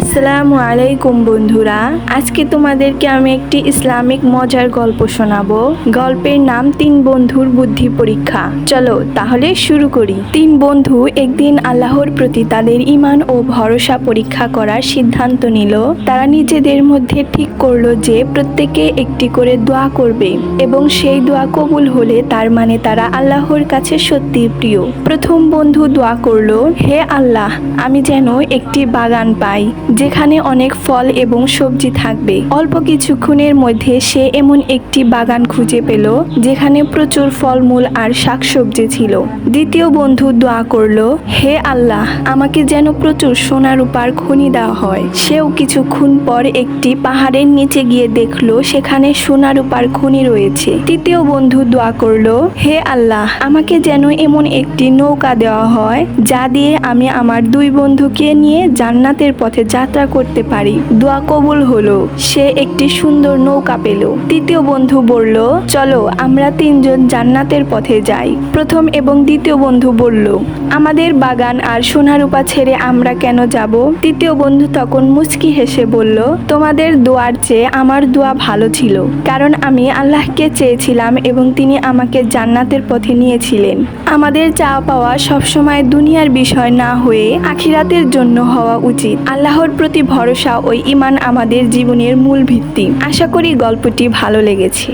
আসসালামু আলাইকুম বন্ধুরা, আজকে তোমাদেরকে আমি একটি ইসলামিক মজার গল্প শোনাবো। গল্পের নাম তিন বন্ধুর বুদ্ধি পরীক্ষা। চলো তাহলে শুরু করি। তিন বন্ধু একদিন আল্লাহর প্রতি তাদের ইমান ও ভরসা পরীক্ষা করার সিদ্ধান্ত নিল। তারা নিজেদের মধ্যে ঠিক করল যে প্রত্যেকে একটি করে দোয়া করবে এবং সেই দোয়া কবুল হলে তার মানে তারা আল্লাহর কাছে সত্যি প্রিয়। প্রথম বন্ধু দোয়া করল, হে আল্লাহ, আমি যেন একটি বাগান পাই। যেখানে অনেক ফল এবং সবজি থাকবে। অল্প কিছুক্ষণের মধ্যে সে এমন একটি বাগান খুঁজে পেল, যেখানে প্রচুর ফলমূল আর শাকসবজি ছিল। দ্বিতীয় বন্ধু দোয়া করল, হে আল্লাহ, আমাকে যেন প্রচুর সোনা রূপার খনি দেওয়া হয়। সেও কিছুক্ষণ পর একটি পাহাড়ের নিচে গিয়ে দেখল, সেখানে সোনা রূপার খনি রয়েছে। তৃতীয় বন্ধু দোয়া করল, হে আল্লাহ, আমাকে যেন এমন একটি নৌকা দেওয়া হয়, যা দিয়ে আমি আমার দুই বন্ধুকে নিয়ে জান্নাতের পথে যাত্রা করতে পারি। দোয়া কবুল হলো। সে একটি সুন্দর নৌকা পেল। তৃতীয় বন্ধু বলল, চলো, আমরা তিনজন জান্নাতের পথে যাই। প্রথম এবং দ্বিতীয় বন্ধু বলল, আমাদের বাগান আর সোনারূপা ছেড়ে আমরা কেন যাব? তৃতীয় বন্ধু তখন মুচকি হেসে বলল, তোমাদের দোয়ার চেয়ে আমার দোয়া ভালো ছিল, কারণ আমি আল্লাহকে চেয়েছিলাম এবং তিনি আমাকে জান্নাতের পথে নিয়েছিলেন। আমাদের চাওয়া পাওয়া সবসময় দুনিয়ার বিষয় না হয়ে আখিরাতের জন্য হওয়া উচিত। আল্লাহর প্রতি ভরসা ও ইমান আমাদের জীবনের মূল ভিত্তি। আশা করি গল্পটি ভালো লেগেছে।